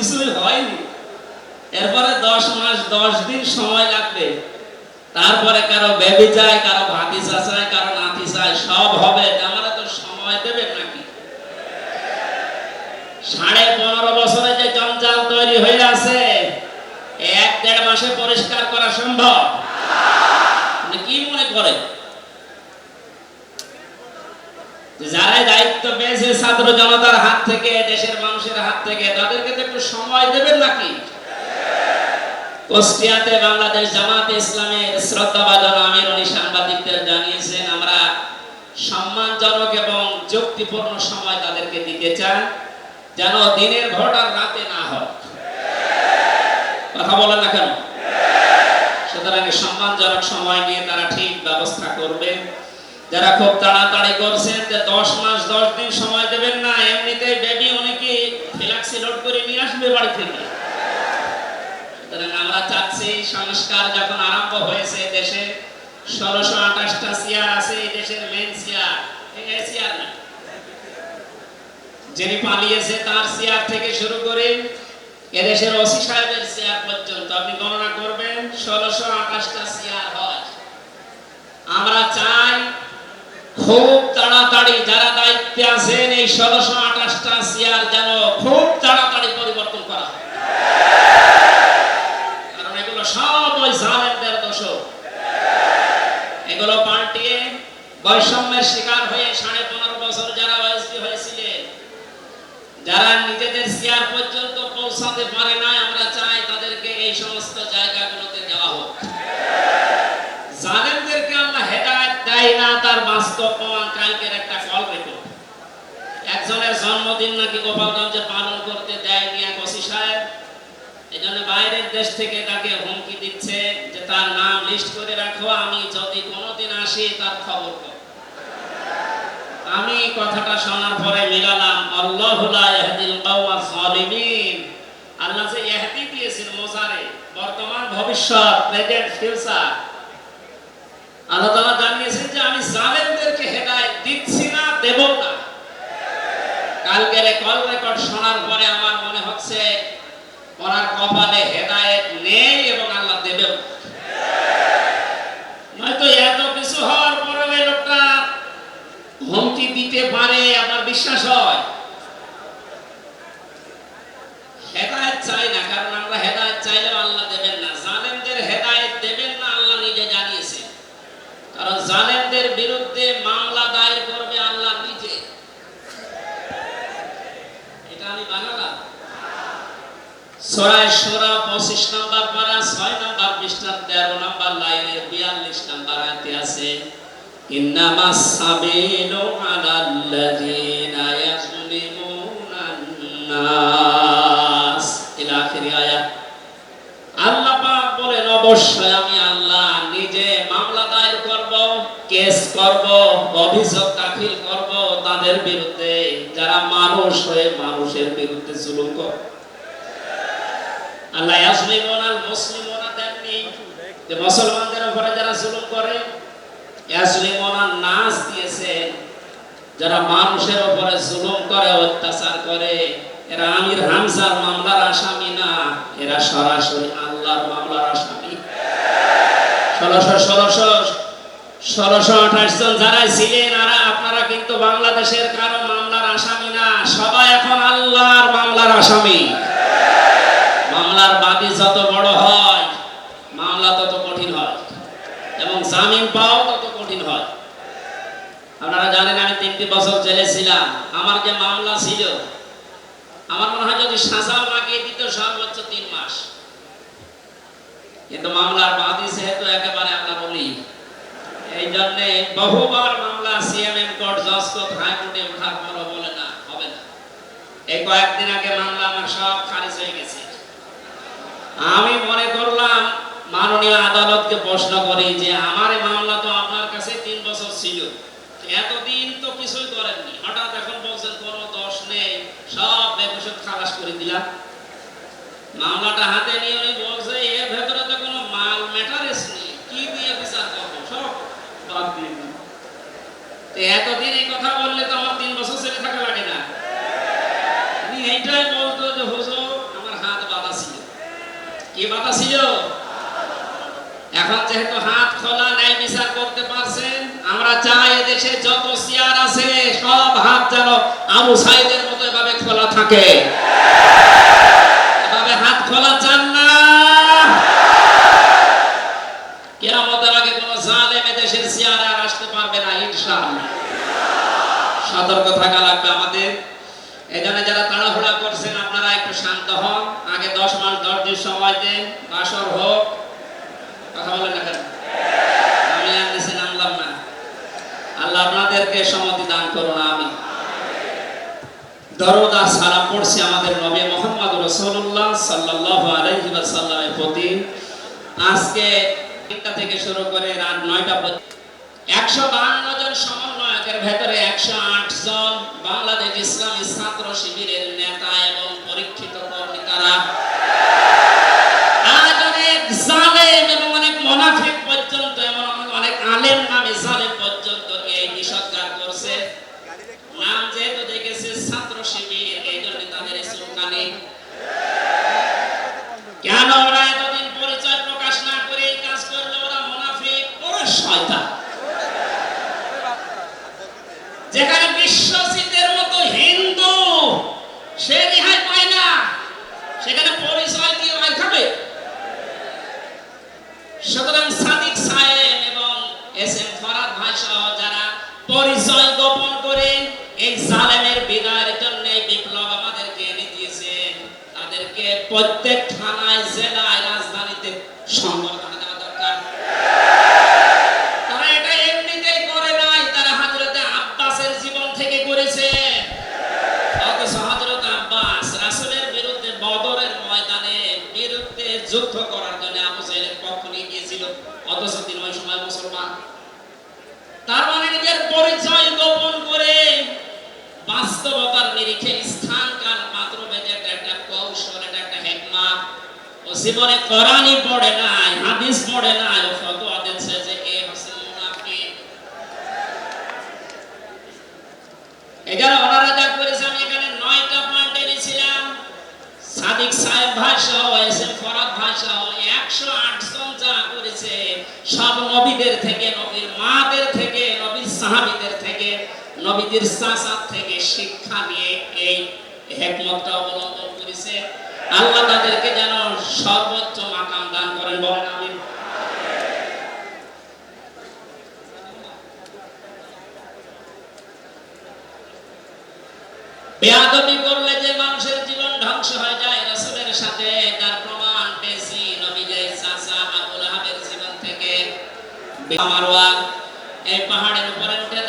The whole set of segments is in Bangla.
কিছুই হয়নি। এরপরে দশ মাস, দশ দিন সময় লাগবে। তারপরে কারও বেবি চায়, কারও ভাতিজা চায় কারও নাতি চায়, সব হবে। আমরা তো সময় দেবেন নাকি? সাড়ে পনেরো বছরে যে জঞ্জাল তৈরি হয়ে আছে, এক দেড় মাসে পরিষ্কার করা সম্ভব? আপনি কি মনে করেন যে যারাই দায়িত্ব পেয়েছে ছাত্র জনতার হাত থেকে, দেশের মানুষের হাত থেকে, তাদেরকে তো একটু সময় দেবেন নাকি? কুষ্টিয়াতে বাংলাদেশ জামাতে ইসলামের শ্রদ্ধাভাজন আমির উনি সাংবাদিকদের জানিয়েছেন, আমরা সম্মানজনক এবং যুক্তিপূর্ণ সময় তাদেরকে দিতে চান যেন দিনের ভোটার রাতে না হয় কথা বলেন না কেন? সুতরাং সম্মানজনক সময় নিয়ে তারা ঠিক ব্যবস্থা করবে। যারা খুব তাড়াতাড়ি করছেন যে দশ মাস, দশ দিন সময় দেবেন না, এমনিতেই বেবি অনেকে ফিলাক্সি লোড করে নিয়ে আসবে বাড়ি থেকে। সুতরাং আমরা চাচ্ছি সংস্কার যখন আরম্ভ হয়েছে দেশে, ষোলোশো আঠাশটা চেয়ার আছে এই দেশের মেন চেয়ার। চেয়ার না। যিনি পালিয়েছে তার চেয়ার থেকে শুরু করে এদেশের ওসি সাহেবের চেয়ার পর্যন্ত। আপনি গণনা করবেন, ষোলোশো আঠাশটা চেয়ার হয়। আমরা চাই খুব তাড়াতাড়ি যারা দায়িত্বে আছেন এই ষোলোশো আঠাশটা চেয়ার যেন খুব তাড়াতাড়ি পরিবর্তন করা কারণ এগুলো সব ওই জালেমদের দোষ এগুলো পাল্টিয়ে বৈষম্যের শিকার হয়ে সাড়ে পনেরো বছর যারা ওএসপি হয়েছিলেন, যারা নিজেদের চেয়ার পর্যন্ত পৌঁছাতে পারে না আমরা চাই তাদেরকে এই সমস্ত জায়গাগুলোতে দেওয়া হোক জালেমদেরকে আল্লাহ হেদায়েত দেয় না তার বাস্তব প্রমাণ কালকের একটা কল রেকর্ড একজনের জন্মদিন নাকি গোপালগঞ্জে পালন করতে ওসি সাহেব? এই জন্য বাইরের দেশ থেকে তাকে হুমকি দিচ্ছে যে তার নাম লিস্ট করে রাখো, আমি যদি কোনোদিন আসি তার খবর আমি কথাটা শোনার পরে মিলালাম, আল্লাহু লা ইয়াহদিল কওমাস আল্লাহ যে দিয়েছেন মোজারে, বর্তমান ভবিষ্যৎ প্রেজেন্ট ফিউচার আল্লাহ তালা জানিয়েছেন যে আমি জালেমদেরকে হেদায় দিচ্ছি না, দেব না। কালকের কল রেকর্ড শোনার পরে আমার মনে হচ্ছে ওনার কপালে হেদায়েত নেই এবং আল্লাহ দেবেও নয়তো এত কিছু হওয়ার পরে ওই লোকটা হুমকি দিতে পারে আপনার বিশ্বাস হয় হেদায়েত চাই না কারণ আমরা হেদায়েত চাইলেও আল্লাহ দেবেন না জালেমদের হেদায়েত দেবেন না আল্লাহ নিজে জানিয়েছেন কারণ জালেমদের বিরুদ্ধে মামলা দায়ের করবে আল্লাহ নিজে এটা আমি বানালাম সরাই সরা পঁচিশ নম্বর পারা ছয় নম্বর পৃষ্ঠার তেরো নম্বর লাইনের বিয়াল্লিশ নম্বর আয়তে আছে إنما السبيل على الذين يظلمون الناس إلى آخر آية আল্লাহ পাক বলেন অবশ্যই আমি আল্লাহ নিজে মামলা দায়ের করব কেস করব অভিযোগ দাখিল করব তাদের বিরুদ্ধে যারা মানুষ হয়ে মানুষের বিরুদ্ধে জুলুম করে আল্লাহ ইয়াসলিমুন আল দেননি যে মুসলমানদের উপরে যারা জুলুম করে ইয়াসলিমুনা নাস দিয়েছে। যারা মানুষের উপরে জুলুম করে, অত্যাচার করে, এরা আমির হামজার মামলার আসামি না, এরা সরাসরি আল্লাহর মামলার আসামি। ষোলোশো ষোলোশো ষোলোশো আঠাশ জন যারা ছিলেন, আর আপনারা কিন্তু বাংলাদেশের কারও মামলার আসামি না, সবাই এখন আল্লাহর মামলার আসামি। মামলার বাদী যত বড় হয়, মামলা তত কঠিন হয়। এবং জামিন পাওয়া তত কঠিন হয়। আপনারা জানেন আমি তিনটি বছর জেলে ছিলাম। আমার যে মামলা ছিল, আমার মনে হয় যদি সাজাও লাগিয়ে দিত সর্বোচ্চ তিন মাস। কিন্তু মামলার বাদী যেহেতু একেবারে আমরা বলি, এই জন্যে বহুবার মামলা সিএমএম কোর্ট জজ কোর্ট হাইকোর্টে ওঠার পরও বলে না, হবে না। এই কয়েকদিন আগে মামলা আমার সব খারিজ হয়ে গেছে। আমি মনে করলাম মাননীয় আদালতকে প্রশ্ন করি যে আমার মামলা তো আপনার কাছে তিন বছর ছিল। এতদিন তো কিছুই করেননি। হঠাৎ এখন বলছেন কোনো দোষ নেই। সব বেকসুদ খালাস করে দিলাম। মামলাটা হাতে নিয়ে উনি বলছে, এর ভেতরে তো কোনো মাল ম্যাটারেস নেই। কি দিয়ে বিচার করব? সব বাদ দিয়ে দিন। এতদিন এই কথা বললে তো আমার তিন বছর ছেলে থাকা লাগে না উনি এইটাই বলতো যে হুজুর আমার কি ছিল এখন যেহেতু হাত খোলা নাই, বিচার করতে পারছেন? আমরা চাই এদেশে যত চেয়ার আছে, সব হাত যেন আবু সাইদের মতো এভাবে খোলা থাকে এভাবে হাত খোলা চান না কেরামতের আগে কোন জালেম এদেশের চেয়ারে আর আসতে পারবে না ইনশাআল্লাহ সতর্ক থাকা লাগবে আমাদের এই জন্য যারা তাড়াহুড়া করছেন আপনারা একটু শান্ত হন আগে দশ মাস দশ দিন সময় দেন বাসর হোক কথা বলেন না কেন আমি আর নিচে নামলাম না আল্লাহ আপনাদেরকে সম্মতি দান করুন আমি দরদ আর সালাম পড়ছি আমাদের নবী মোহাম্মদ রসুল্লাহ সাল্লাল্লাহু আলাইহি ওয়াসাল্লামের প্রতি আজকে একটা থেকে শুরু করে রাত নয়টা একশো বাহান্ন জন সমন্বয়কের ভেতরে একশো আট জন বাংলাদেশ ইসলামী ছাত্র শিবিরের নেতা এবং পরীক্ষিত কর্মী তারা আজ অনেক জালেম এবং অনেক মোনাফিক পর্যন্ত এমন অনেক- অনেক আলেম নামে জালেম পর্যন্ত এই নিষৎকার করছে নাম যেহেতু দেখেছে ছাত্র শিবির এই জন্য তাদের এই স্লোগানে কেন ওরা এতদিন পরিচয় প্রকাশ না করে এই কাজ করল ওরা মুনাফিক ওরা শয়তান। যেখানে বিশ্বজিতের মতো হিন্দু, সে রেহাই পায় না। সেখানে পরিচয় দিয়ে খাবে। সুতরাং সাদিক সাহেব এবং এস এম ফরাদ ভাই সহ যারা পরিচয় গোপন করে এই জালেমের বিদায়ের জন্য বিপ্লব আমাদেরকে এনে দিয়েছে, তাদেরকে প্রত্যেক থানায় জেলায় রাজধানীতে সংবর্ধনা দেওয়া দরকার তারা এটা এমনিতেই করে নাই তারা হযরতে আব্বাসের জীবন থেকে করেছে অথচ হযরত আব্বাস রাসূলের বিরুদ্ধে বদরের ময়দানে বিরুদ্ধে যুদ্ধ করার জন্য আবু জাহেলের পক্ষ নিয়ে গিয়েছিল অথচ তিনি ওই সময় মুসলমান তার মানে নিজের পরিচয় গোপন করে বাস্তবতার নিরিখে স্থান কাল পাত্র বেঁধে একটা একটা কৌশল এটা একটা হেকমা ও জীবনে কোরআনই পড়ে নাই, হাদিস পড়ে নাই, ফতোয়া যে এ এখানে ওনারা যা করেছে আমি এখানে নয়টা পয়েন্ট এনেছিলাম। সাদিক সাহেব ফরাদ একশো আট জন যা করেছে, সব নবীদের থেকে, নবীর মাদের থেকে, নবীর থেকে, নবীদের থেকে শিক্ষা নিয়ে এই হেকমতটা অবলম্বন করেছে। আল্লাহ তাদেরকে যেন সর্বোচ্চ মাকাম দান করেন। বলেন আমি বেয়াদবি করলে যে মানুষের জীবন ধ্বংস হয়ে যায়, রাসূলের সাথে তার প্রমাণ পেয়েছি নবীদের চাচা আবুল আহাবের জীবন থেকে। মারওয়া এই পাহাড়ের উপরে উঠে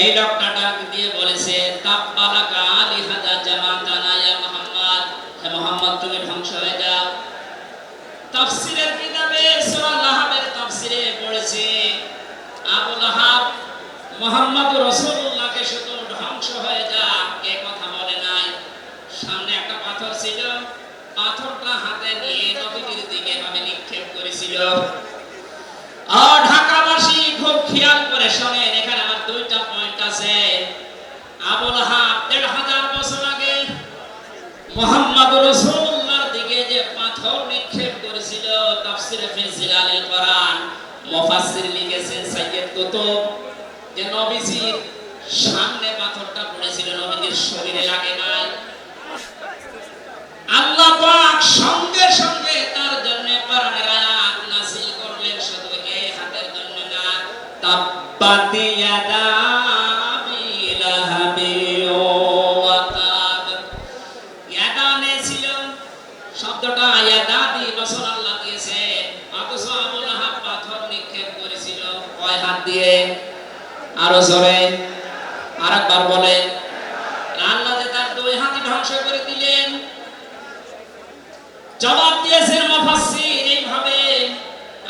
এই লোকটা দিয়ে বলেছে তাব্বালাকা আলি জামাতানা ইয়া মুহাম্মদ। হে মুহাম্মদ, তুমি ধ্বংস হয়ে যাও। তাফসীরের কিতাবে সূরা লাহাবের তাফসীরে পড়েছে, আবু লাহাব মোহাম্মদ রসুল্লাহকে শুধু ধ্বংস হয়ে যা। এ কথা বলে নাই। সামনে একটা পাথর ছিল, পাথরটা হাতে নিয়ে নবীজির দিকে ভাবে নিক্ষেপ করেছিল। ও ঢাকাবাসী খুব খেয়াল করে শোনেন, এখানে আছে সঙ্গে সঙ্গে তার জন্য শুধু হাতের জন্য না আবি লাহাবি ওয়া তাব ইয়াদানে ছিল শব্দটা ইয়াদাদি বছর আল্লাহ দিয়েছে অথচ আবু লাহাব পাথর নিক্ষেপ করেছিল কয় হাত দিয়ে আরও জোরে আরেকবার বলে, আল্লাহ যে তার দুই হাতি ধ্বংস করে দিলেন, জবাব দিয়েছেন মুফাসসির। এইভাবে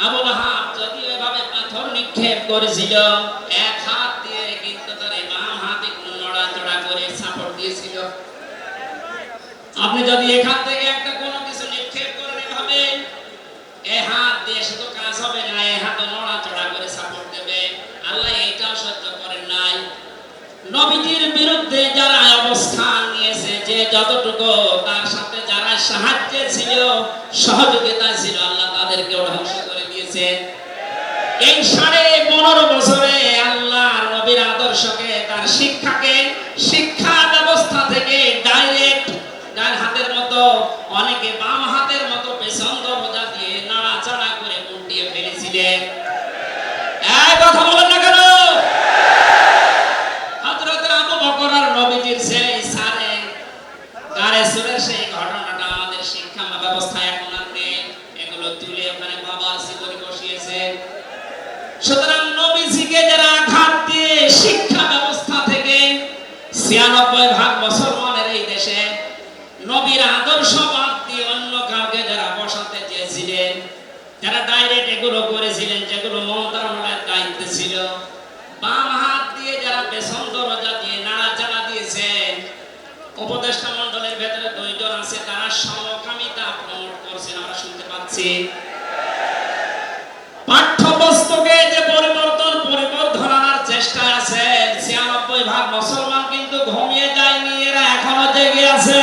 আবু লাহাব যদি এভাবে পাথর নিক্ষেপ করেছিল, এক হাত দিয়ে কিন্তু তার বাম হাত একটু নড়াচড়া করে সাপোর্ট দিয়েছিল। আপনি যদি এখান থেকে একটা কোনো কিছু নিক্ষেপ করেন এভাবে, এ হাত দিয়ে শুধু কাজ হবে না, এ হাত নড়াচড়া এটাও সহ্য করেন নাই। নবীজির বিরুদ্ধে যারা অবস্থান নিয়েছে, যে যতটুকু তার সাথে যারা সাহায্যে ছিল, সহযোগিতা ছিল, আল্লাহ তাদেরকে ধ্বংস করে দিয়েছে। এই সাড়ে পনেরো বছরে আল্লাহ নবীর আদর্শকে তার শিক্ষা ছিয়ানব্বই ভাগ মুসলমানের এই দেশে নবীর আদর্শ বাদ দিয়ে অন্য কাউকে যারা বসাতে চেয়েছিলেন, যারা ডাইরেক্ট এগুলো করেছিলেন, যেগুলো মন্ত্রণালয়ের দায়িত্ব ছিল, বাম হাত দিয়ে যারা বেসন দরজা দিয়ে নাড়াচাড়া দিয়েছেন, উপদেষ্টা মন্ডলের ভেতরে দুইজন আছে, তারা সমকামিতা প্রমোট করছেন, আমরা শুনতে পাচ্ছি। লেগে আছে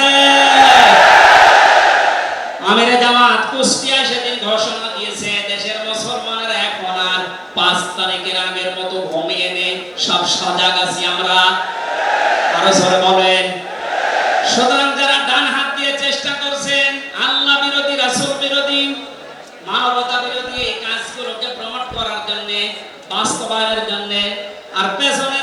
আমিরে জামাত, কুষ্টিয়া সেদিন ঘোষণা দিয়েছে, দেশের মুসলমানের এখন আর পাঁচ তারিখের আগের মতো ঘুমিয়ে নেই, সব সজাগ আছি আমরা। আরও সরে বলেন। সুতরাং যারা ডান হাত দিয়ে চেষ্টা করছেন, আল্লাহ বিরোধী, রাসুল বিরোধী, মানবতা বিরোধী এই কাজগুলোকে প্রমোট করার জন্য, বাস্তবায়নের জন্য, আর পেছনে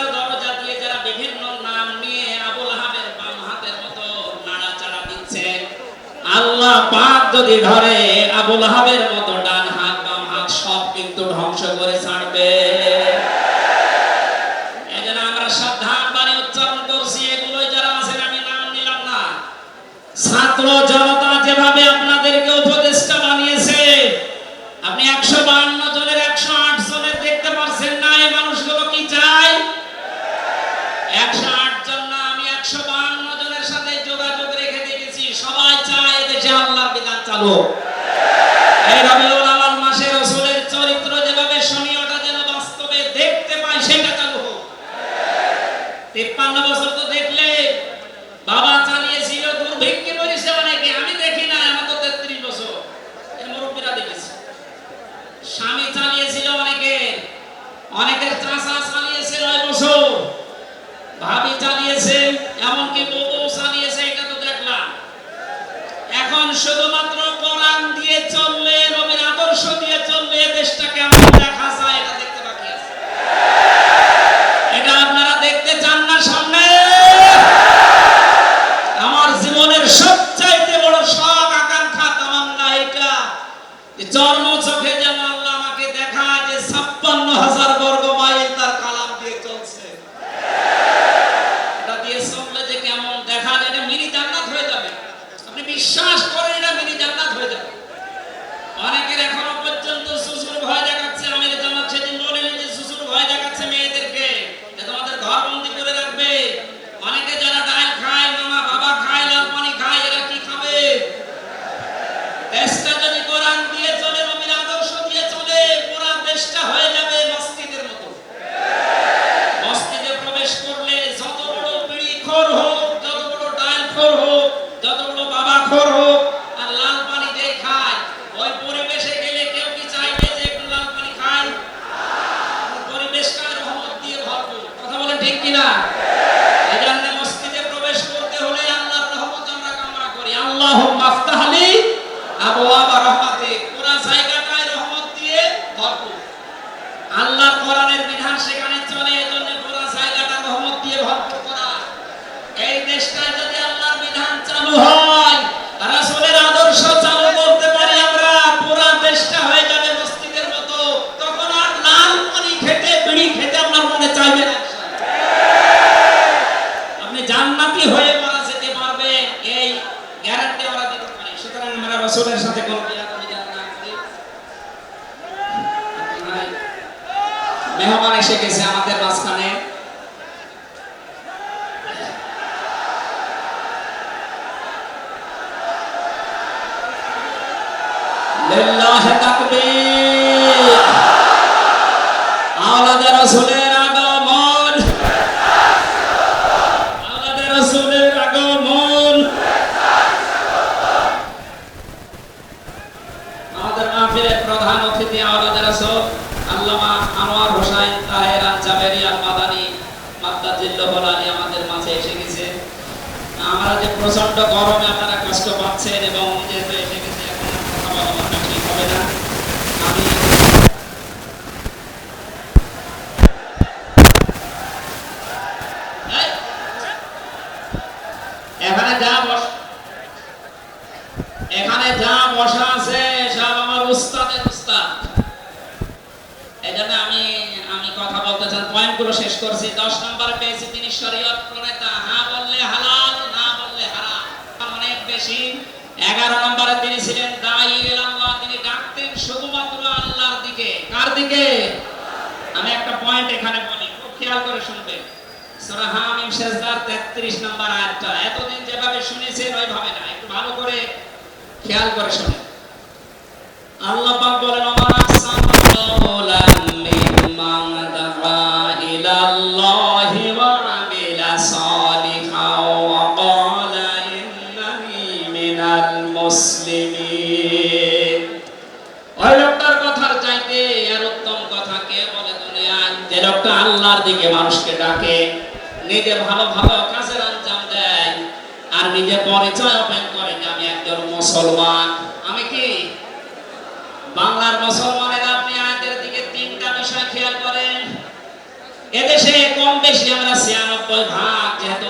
যদি ধরে আবুল হাবের মতো স্বামী চালিয়েছিল অনেকে। অনেকের চাষা চালিয়েছে নয় বছর। ভাবি চালিয়েছে, এমনকি বউ চালিয়েছে, এটা তো দেখলাম। এখন শুধুমাত্র কোরআন দিয়ে চললে, রবির আদর্শ দিয়ে চললে দেশটাকে আমরা দেখা যায় এসে গেছে। আমরা যে প্রচণ্ড গরমে আপনারা কষ্ট পাচ্ছেন এবং যেহেতু এসে গেছে ঠিক হবে না। আমি এখানে যা এখানে যা বসা আছে, সব আমার উস্তাদের উস্তাদ। এই আমি আমি কথা বলতে চান পয়েন্টগুলো শেষ করছি। দশ নম্বর পেয়েছি তিনি শরীয়ত প্রণেতা বেশি এগারো নম্বরে তিনি ছিলেন তিনি ডাকতেন শুধুমাত্র আল্লাহর দিকে। কার দিকে? আমি একটা পয়েন্ট এখানে বলি, খুব খেয়াল করে শুনবেন। সূরা হামিম সেজদার 33 নম্বর আয়াতটা। এতদিন যেভাবে শুনেছেন, ওইভাবে না। একটু ভালো করে খেয়াল করে শুনেন। আল্লাহ পাক বলেন আমার মুসলিমিন। ওই লোকটার কথার চাইতে আর উত্তম কথা কে বলে দুনিয়ায়? যে লোকটা আল্লাহর দিকে মানুষকে ডাকে, নিজে ভালো ভালো কাজের আঞ্জাম দেয়, আর নিজে পরিচয় ওপেন করে যে আমি একজন মুসলমান। আমি কি বাংলার মুসলমানের আপনি আয়াতের দিকে তিনটা বিষয় খেয়াল করেন? এদেশে কম বেশি আমরা ছিয়ানব্বই ভাগ, যেহেতু